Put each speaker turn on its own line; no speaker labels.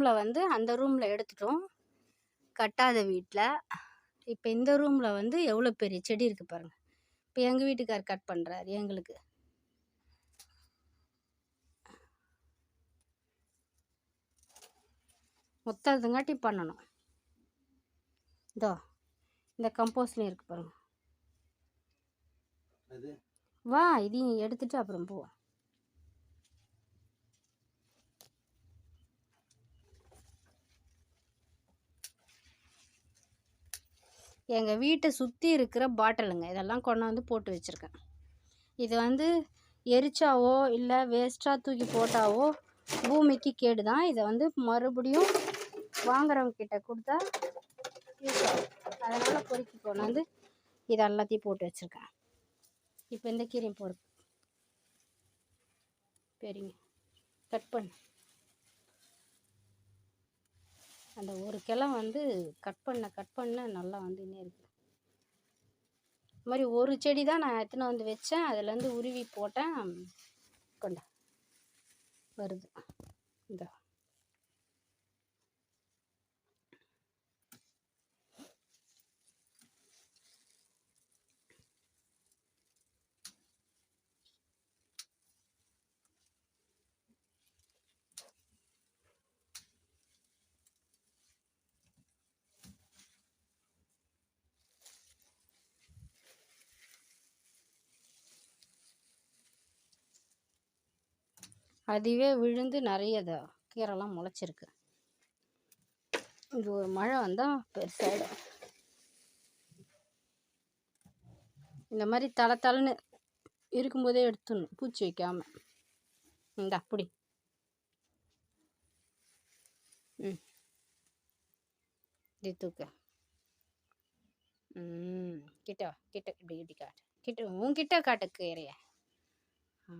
ரூமில் வந்து அந்த ரூமில் எடுத்துட்டோம். கட்டாத வீட்டில் இப்போ இந்த ரூமில் வந்து எவ்வளோ பெரிய செடி இருக்குது பாருங்கள் இப்போ எங்கள் வீட்டுக்கார் கட் பண்ணுறாரு எங்களுக்கு. மொத்தத்துங்காட்டி பண்ணணும். இதோ இந்த கம்போஸ்ட்லேயும் இருக்கு பாருங்க.
அது?
வா இதையும் எடுத்துட்டு அப்புறம் போவோம். எங்கள் வீட்டை சுற்றி இருக்கிற பாட்டிலுங்க. இதெல்லாம் கொண்டாந்து போட்டு வச்சுருக்கேன். இது வந்து எரிச்சாவோ இல்லை வேஸ்ட்டாக தூக்கி போட்டாவோ பூமிக்கு கேடு தான் இதை வந்து மறுபடியும் வாங்குறவங்க கிட்ட கொடுத்தா யூஸ் ஆகும். அதனால் பொறுக்கி கொண்டாந்து இது எல்லாத்தையும் போட்டு வச்சுருக்கேன். இப்போ இந்த கீரையும் போடு. சரிங்க கட் பண்ணு. அந்த ஒரு கிளை வந்து கட் பண்ண கட் பண்ண நல்லா வந்துன்னே இருக்குது இது மாதிரி ஒரு செடி தான் நான் எடுத்துன்னு வந்து வச்சேன். அதுலேருந்து உருவி போட்டேன். கொண்டா வருது. இந்த. அதுவே விழுந்து நிறைய இதை கீரைலாம் முளைச்சிருக்கு. இது ஒரு மழை வந்தால் பெருசாகிடும் இந்த மாதிரி தலை தலைன்னு இருக்கும்போதே எடுத்துடணும் பூச்சி வைக்காம. இந்த அப்படி ம். இது தூக்க. ம். கிட்ட கிட்ட இப்படி இப்படி காட்டு. கிட்ட உன்கிட்ட காட்டு கீரைய. ஆ.